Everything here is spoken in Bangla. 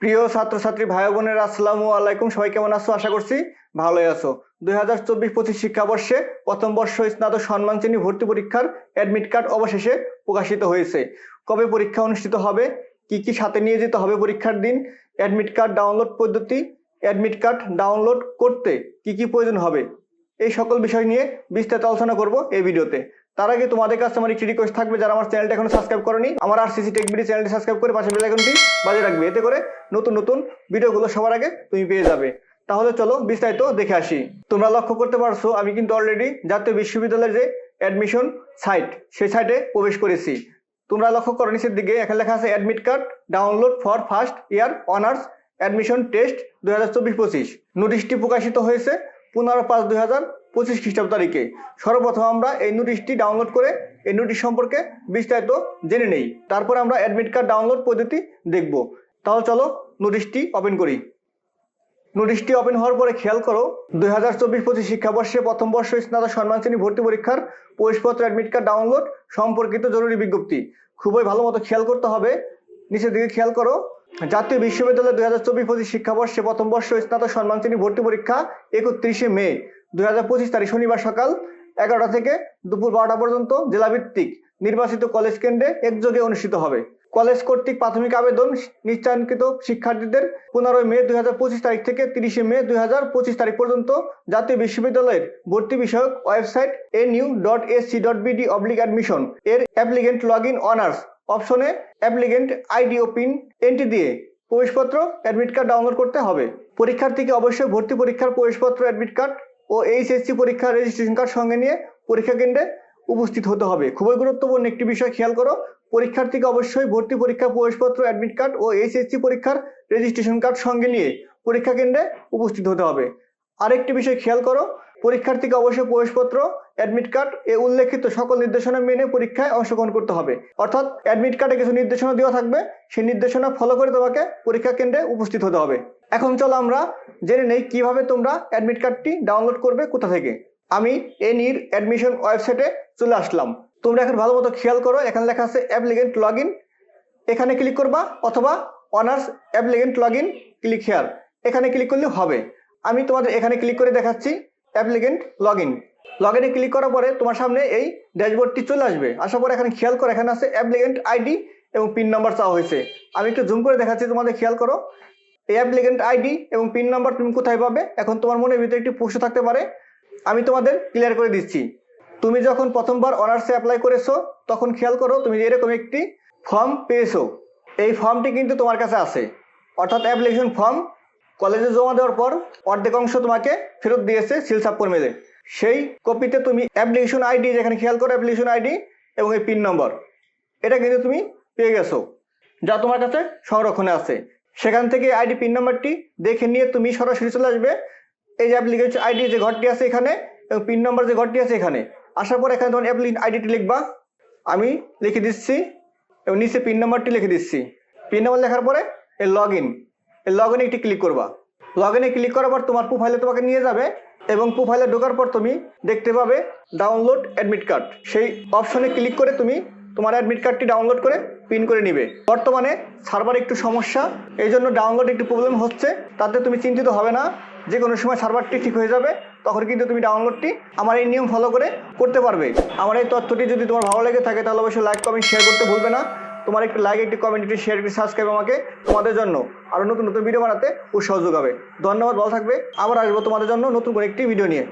প্রিয় ছাত্রছাত্রী ভাই বোনের আসসালামু আলাইকুম। সবাই কেমন আছো? আশা করছি ভালোই আছো। দুই হাজার চব্বিশ পঁচিশ শিক্ষাবর্ষে প্রথম বর্ষ স্নাতক সম্মান শ্রেণি ভর্তি পরীক্ষার অ্যাডমিট কার্ড অবশেষে প্রকাশিত হয়েছে। কবে পরীক্ষা অনুষ্ঠিত হবে? কি কি সাথে নিয়ে যেতে হবে পরীক্ষার দিন? অ্যাডমিট কার্ড ডাউনলোড পদ্ধতি অ্যাডমিট কার্ড ডাউনলোড করতে কি কি প্রয়োজন হবে? এই সকল বিষয় নিয়ে বিস্তারিত আলোচনা করব এই ভিডিওতে। তার আগে তোমাদের কাছে আমার একটি রিকোয়েস্ট থাকবে, যারা আমার চ্যানেলটা এখনও সাবস্ক্রাইব করনি, আমার আর সিসি টেকবিডি চ্যানেলটি সাবস্ক্রাইব করে পাশে বেল আইকনটি বাজিয়ে রাখবে। এতে করে নতুন নতুন ভিডিওগুলো সবার আগে তুমি পেয়ে যাবে। তাহলে চলো বিস্তারিত দেখে আসি। তোমরা লক্ষ্য করতে পারছ, আমি কিন্তু অলরেডি জাতীয় বিশ্ববিদ্যালয়ের যে অ্যাডমিশন সাইট সেই সাইটে প্রবেশ করেছি। তোমরা লক্ষ্য করো, নিচের দিকে এখানে লেখা আছে admit card download for first year honours admission test দুই হাজার চব্বিশ পঁচিশ। নোটিশটি প্রকাশিত হয়েছে পনেরো পাঁচ দুই হাজার পঁচিশ খ্রিস্টাব্দ তারিখে। সর্বপ্রথম আমরা এই নোটিশটি ডাউনলোড করে এই নোটিশ সম্পর্কে বিস্তারিত জেনে নেই। তারপর আমরা অ্যাডমিট কার্ড ডাউনলোড পদ্ধতি দেখব। তাহলে চলো নোটিশটি ওপেন করি। নোটিশটি ওপেন হওয়ার পরে খেয়াল করো, দুই হাজার চব্বিশ পঁচিশ শিক্ষাবর্ষে প্রথম বর্ষ স্নাতক সম্মান শ্রেণি ভর্তি পরীক্ষার প্রবেশপত্র অ্যাডমিট কার্ড ডাউনলোড সম্পর্কিত জরুরি বিজ্ঞপ্তি। খুবই ভালো মতো খেয়াল করতে হবে। নিচের দিকে খেয়াল করো, জাতীয় বিশ্ববিদ্যালয় দুই হাজার চব্বিশ পঁচিশ শিক্ষাবর্ষে প্রথম বর্ষ স্নাতক সম্মান শ্রেণি ভর্তি পরীক্ষা একত্রিশে মে। দুই পঁচিশ তারিখ শনিবার সকাল এগারোটা থেকে দুপুর বারোটা পর্যন্ত জেলাভিত্তিক নির্বাচিত কলেজ কেন্দ্রে একযোগে অনুষ্ঠিত হবে। কলেজ কর্তৃক প্রাথমিক আবেদন নিশ্চয়কৃত শিক্ষার্থীদের পনেরোই মে দুই হাজার পঁচিশ তারিখ থেকে তিরিশে মে দুই হাজার পঁচিশ তারিখ পর্যন্ত জাতীয় বিশ্ববিদ্যালয়ের ভর্তি বিষয়ক website N U dot S C dot BD oblique admission এর অ্যাপ্লিকেন্ট লগ ইন অনার্স অপশনে অ্যাপ্লিকেন্ট আইডি ও পিন এন্ট্রি দিয়ে প্রবেশপত্র অ্যাডমিট কার্ড ডাউনলোড করতে হবে। পরীক্ষার্থীকে অবশ্যই ভর্তি পরীক্ষার প্রবেশপত্র অ্যাডমিট কার্ড ও এইচএসসি পরীক্ষার রেজিস্ট্রেশন কার্ড সঙ্গে নিয়ে পরীক্ষা কেন্দ্রে উপস্থিত হতে হবে। খুবই গুরুত্বপূর্ণ একটি বিষয় খেয়াল করো, পরীক্ষার্থীকে অবশ্যই ভর্তি পরীক্ষা প্রবেশপত্র অ্যাডমিট কার্ড ও এইচএসসি পরীক্ষার রেজিস্ট্রেশন কার্ড সঙ্গে নিয়ে পরীক্ষা কেন্দ্রে উপস্থিত হতে হবে। আরেকটি বিষয় খেয়াল করো, পরীক্ষার্থীকে অবশ্যই প্রবেশপত্র অ্যাডমিট কার্ড এ উল্লেখিত সকল নির্দেশনা মেনে পরীক্ষায় অংশগ্রহণ করতে হবে। অর্থাৎ অ্যাডমিট কার্ডে কিছু নির্দেশনা দেওয়া থাকবে, সেই নির্দেশনা ফলো করে তোমাকে পরীক্ষা কেন্দ্রে উপস্থিত হতে হবে। এখন চলো আমরা জেনে নেই কীভাবে তোমরা অ্যাডমিট কার্ডটি ডাউনলোড করবে, কোথা থেকে। আমি এনির অ্যাডমিশন ওয়েবসাইটে চলে আসলাম। তোমরা এখন ভালো মতো খেয়াল করো, এখানে লেখা আছে অ্যাপ্লিকেন্ট লগ এখানে ক্লিক করবা অথবা honours applicant log in click here এখানে ক্লিক করলে হবে। আমি তোমাদের এখানে ক্লিক করে দেখাচ্ছি অ্যাপ্লিকেন্ট লগ ইন লগ ইনে ক্লিক করার পরে তোমার সামনে এই ড্যাশবোর্ডটি চলে আসবে। আসার পরে এখানে খেয়াল করো, এখানে আছে অ্যাপ্লিকেন্ট আইডি এবং পিন নাম্বার চাওয়া হয়েছে। আমি একটু জুম করে দেখাচ্ছি, তোমাদের খেয়াল করো। এই অ্যাপ্লিকেন্ট আইডি এবং পিন নাম্বার তুমি কোথায় পাবে? এখন তোমার মনের ভিতরে একটি প্রশ্ন থাকতে পারে। আমি তোমাদের ক্লিয়ার করে দিচ্ছি। তুমি যখন প্রথমবার অনার্সে অ্যাপ্লাই করেছ, তখন খেয়াল করো তুমি এরকম একটি ফর্ম পেয়েছ। এই ফর্মটি কিন্তু তোমার কাছে আছে। অর্থাৎ অ্যাপ্লিকেশন ফর্ম কলেজে জমা দেওয়ার পর অর্ধেক অংশ তোমাকে ফেরত দিয়েছে সিলসাপ কর্মীদের। সেই কপিতে তুমি অ্যাপ্লিকেশন আইডি যেখানে খেয়াল করো অ্যাপ্লিকেশন আইডি এবং এই পিন নম্বর এটা কিন্তু তুমি পেয়ে গেছো, যা তোমার কাছে সংরক্ষণে আছে। সেখান থেকে আইডি পিন নাম্বারটি দেখে নিয়ে তুমি সরাসরি চলে আসবে। এই যে অ্যাপ্লিকেশন আইডি যে ঘরটি আছে এখানে এবং পিন নাম্বার যে ঘরটি আছে এখানে। আসার পর এখানে তোমার অ্যাপ্লিকেশন আইডিটি লিখবা। আমি লিখে দিচ্ছি এবং নিচে পিন নাম্বারটি লিখে দিচ্ছি। পিন নাম্বার লেখার পরে এই লগ ইন এই লগ ইনে একটি ক্লিক করবা। লগ ইনে ক্লিক করার পর তোমার প্রোফাইলে তোমাকে নিয়ে যাবে এবং প্রোফাইলে ঢোকার পর তুমি দেখতে পাবে ডাউনলোড অ্যাডমিট কার্ড সেই অপশনে ক্লিক করে তুমি তোমার অ্যাডমিট কার্ডটি ডাউনলোড করে পিন করে নিবে। বর্তমানে সার্ভার একটু সমস্যা এই জন্য ডাউনলোড একটু প্রবলেম হচ্ছে, তাতে তুমি চিন্তিত হবে না যে কোনো সময় সার্ভারটি ঠিক হয়ে যাবে, তখন কিন্তু তুমি ডাউনলোডটি আমার এই নিয়ম ফলো করে করতে পারবে। আমার এই তথ্যটি যদি তোমার ভালো লেগে থাকে, তাহলে অবশ্যই লাইক কমেন্ট শেয়ার করতে ভুলবে না। তোমার একটি লাইক একটি কমেন্ট একটি শেয়ার একটি সাবস্ক্রাইব আমাকে তোমাদের জন্য। আরও নতুন নতুন ভিডিও বানাতে উৎসাহ যোগাবে। ধন্যবাদ, ভালো থাকবে। আবার আসব তোমাদের জন্য নতুন করে একটি ভিডিও নিয়ে।